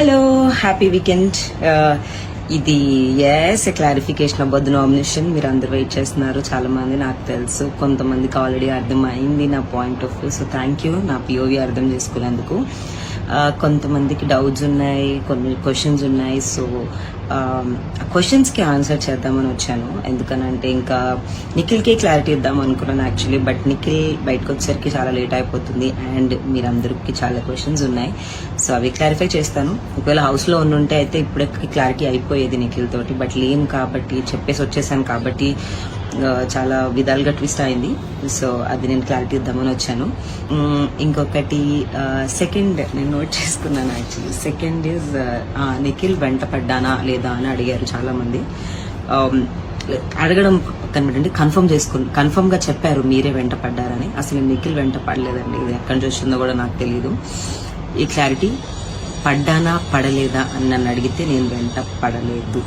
Hello happy weekend ఇది yes clarification అవ్వద్దు nomination మీరు అందరు వెయిట్ చేస్తున్నారు. చాలా మంది నాకు తెలుసు. కొంతమందికి ఆల్రెడీ అర్థమైంది నా point of view so thank you నా పిఓవి అర్థం చేసుకునేందుకు uh, కొంతమందికి డౌట్స్ ఉన్నాయి కొన్ని క్వశ్చన్స్ ఉన్నాయి. సో Um, క్వశ్చన్స్కి ఆన్సర్ చేద్దామని వచ్చాను. ఎందుకనంటే ఇంకా నిఖిల్కే క్లారిటీ ఇద్దాం అనుకున్నాను యాక్చువల్లీ బట్ నిఖిల్ బయటకు వచ్చేసరికి చాలా లేట్ అయిపోతుంది అండ్ మీరందరికి చాలా క్వశ్చన్స్ ఉన్నాయి. సో అవి క్లారిఫై చేస్తాను. ఒకవేళ హౌస్లో ఉండుంటే అయితే ఇప్పుడే క్లారిటీ అయిపోయేది నిఖిల్ తోటి బట్ లేను కాబట్టి చెప్పేసి వచ్చేసాను కాబట్టి చాలా విధాలుగా ట్విస్ట్ అయింది. సో అది నేను క్లారిటీ ఇద్దామని వచ్చాను. ఇంకొకటి సెకండ్ నేను నోట్ చేసుకున్నాను యాక్చువల్లీ సెకండ్ ఈజ్ నిఖిల్ వెంట పడ్డానా లేదా అని అడిగారు చాలామంది. Um, అడగడం కనబడండి కన్ఫర్మ్ చేసుకుని కన్ఫర్మ్గా చెప్పారు మీరే వెంట పడ్డారని. అసలు నిఖిల్ వెంట పడలేదండి. ఇది ఎక్కడి నుంచి వచ్చిందో కూడా నాకు తెలియదు ఈ క్లారిటీ పడ్డానా పడలేదా అని నన్ను అడిగితే నేను వెంట పడలేదు.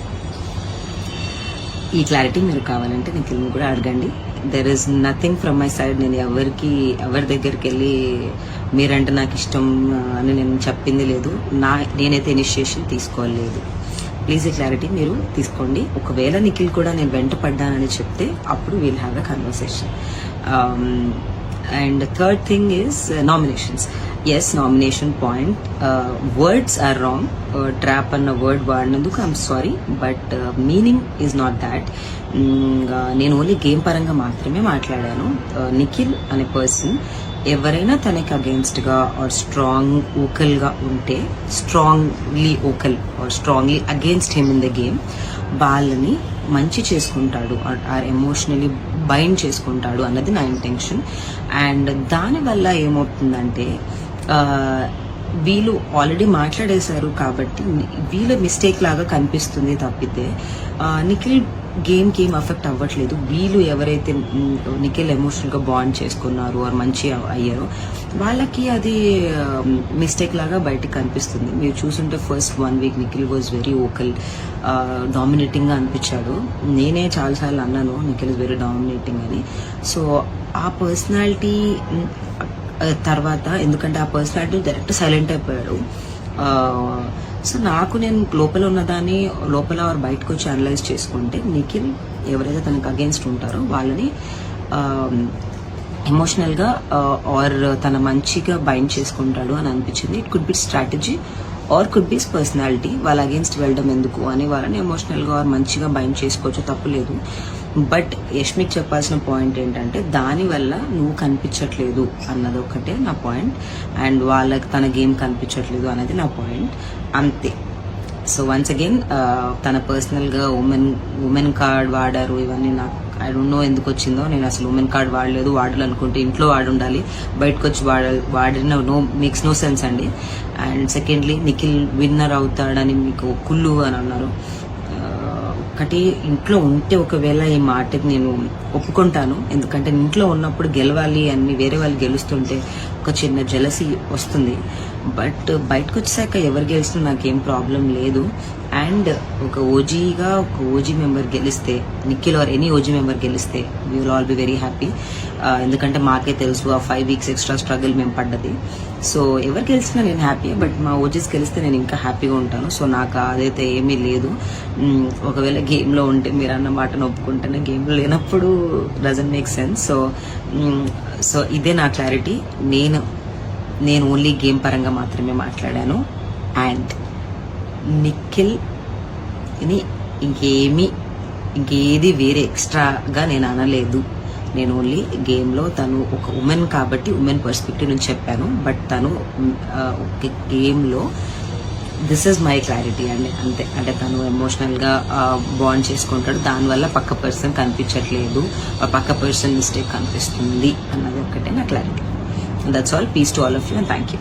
ఈ క్లారిటీ మీరు కావాలంటే నిఖిల్ని కూడా అడగండి. There is nothing from my side నేను ఎవరికి ఎవరి దగ్గరికి వెళ్ళి మీరంటే నాకు ఇష్టం అని నేను చెప్పింది లేదు. నా నేనైతే ఇనిషియేషన్ తీసుకోలేదు. ప్లీజ్ ఈ క్లారిటీ మీరు తీసుకోండి. ఒకవేళ నిఖిల్ కూడా నేను వెంట పడ్డానని చెప్తే అప్పుడు we'll have a conversation and third thing is nominations as nomination point words are wrong trap అన్న word వాడినందుకు I'm sorry but meaning is not that నేను ఓన్లీ గేమ్ పరంగా మాత్రమే మాట్లాడాను. Uh, నిఖిల్ అనే పర్సన్ ఎవరైనా తనకి అగేన్స్ట్గా ఆర్ స్ట్రాంగ్ ఓకల్గా ఉంటే strongly vocal or strongly against him in the game వాళ్ళని మంచి చేసుకుంటాడు ఆర్ ఎమోషనలీ బైండ్ చేసుకుంటాడు అన్నది నా ఇంటెన్షన్ అండ్ దానివల్ల ఏమవుతుందంటే వీళ్ళు ఆల్రెడీ మాట్లాడేశారు కాబట్టి వీళ్ళ మిస్టేక్ లాగా కనిపిస్తుంది తప్పితే నిఖిల్ గేమ్కి ఏం అఫెక్ట్ అవ్వట్లేదు. వీళ్ళు ఎవరైతే నిఖిల్ ఎమోషనల్గా బాండ్ చేసుకున్నారు ఆర్ మంచి అయ్యారో వాళ్ళకి అది మిస్టేక్ లాగా బయటికి కనిపిస్తుంది. మీరు చూసుంటే first one week Nikhil was very vocal డామినేటింగ్గా అనిపించాడు. నేనే చాలాసార్లు అన్నాను నిఖిల్ ఇస్ వెరీ డామినేటింగ్ అని. సో ఆ పర్సనాలిటీ తర్వాత ఎందుకంటే ఆ పర్సనాలిటీ డైరెక్ట్ సైలెంట్ అయిపోయాడు. సో నాకు నేను లోపల ఉన్నదాన్ని లోపల వారు బయటకు వచ్చి అనలైజ్ చేసుకుంటే నిఖిల్ ఎవరైతే తనకు అగేన్స్ట్ ఉంటారో వాళ్ళని ఎమోషనల్గా ఆర్ తన మంచిగా బైండ్ చేసుకుంటాడు అని అనిపించింది. It could be strategy or could be his personality వాళ్ళ అగేన్స్ట్ వెళ్ళడం ఎందుకు అని వాళ్ళని ఎమోషనల్గా ఆర్ మంచిగా బైండ్ చేసుకోవచ్చు తప్పులేదు బట్ యష్మిక్ చెప్పాల్సిన పాయింట్ ఏంటంటే దానివల్ల నువ్వు కనిపించట్లేదు అన్నది ఒకటే నా పాయింట్ అండ్ వాళ్ళకి తన గేమ్ కనిపించట్లేదు అనేది నా పాయింట్ అంతే. సో వన్స్ అగైన్ తన పర్సనల్గా ఉమెన్ ఉమెన్ కార్డ్ వాడారు ఇవన్నీ నాకు ఐ డోంట్ నో ఎందుకు వచ్చిందో. నేను అసలు ఉమెన్ కార్డ్ వాడలేదు. వాడాలనుకుంటే ఇంట్లో వాడి ఉండాలి బయటకు వచ్చి వాడ వాడిన నో మేక్స్ నో సెన్స్ అండి. అండ్ సెకండ్లీ నిఖిల్ విన్నర్ అవుతాడని మీకు కుళ్ళు అని అన్నారు. Uh, ఒకటి ఇంట్లో ఉంటే ఒకవేళ ఈ మాటకి నేను ఒప్పుకుంటాను. ఎందుకంటే ఇంట్లో ఉన్నప్పుడు గెలవాలి అని వేరే వాళ్ళు గెలుస్తుంటే ఒక చిన్న జలసి వస్తుంది. బట్ బయటకు వచ్చాక ఎవరు గెలిచినా నాకేం ప్రాబ్లం లేదు. అండ్ ఒక ఓజీగా ఒక ఓజీ మెంబర్ గెలిస్తే Nikhil or any OG member గెలిస్తే we will all be very happy ఎందుకంటే మాకే తెలుసు ఆ ఫైవ్ వీక్స్ ఎక్స్ట్రా స్ట్రగుల్ మేము పడ్డది. సో ఎవరు గెలిచినా నేను హ్యాపీ బట్ మా ఓజీస్ గెలిస్తే నేను ఇంకా హ్యాపీగా ఉంటాను. సో నాకు అదైతే ఏమీ లేదు. Mm, ఒకవేళ గేమ్లో ఉంటే మీరు అన్న మాటను ఒప్పుకుంటేనే గేమ్లో లేనప్పుడు doesn't make sense so so ఇదే నా క్లారిటీ నేను నేను ఓన్లీ గేమ్ పరంగా మాత్రమే మాట్లాడాను. అండ్ నిఖిల్ ఇది ఇంకేమీ ఇంకేది వేరే ఎక్స్ట్రాగా నేను అనలేదు. నేను ఓన్లీ గేమ్లో తను ఒక ఉమెన్ కాబట్టి ఉమెన్ పర్స్పెక్టివ్ నుంచి చెప్పాను. బట్ తను ఒక గేమ్లో దిస్ ఇస్ మై క్లారిటీ అండి. అంతే. అంటే తను ఎమోషనల్గా బాండ్ చేసుకుంటాడు. దానివల్ల పక్క పర్సన్ కనిపించట్లేదు. ఆ పక్క పర్సన్ మిస్టేక్ కనిపిస్తుంది అన్నది ఒక్కటే నా clarity. That's all peace to all of you and thank you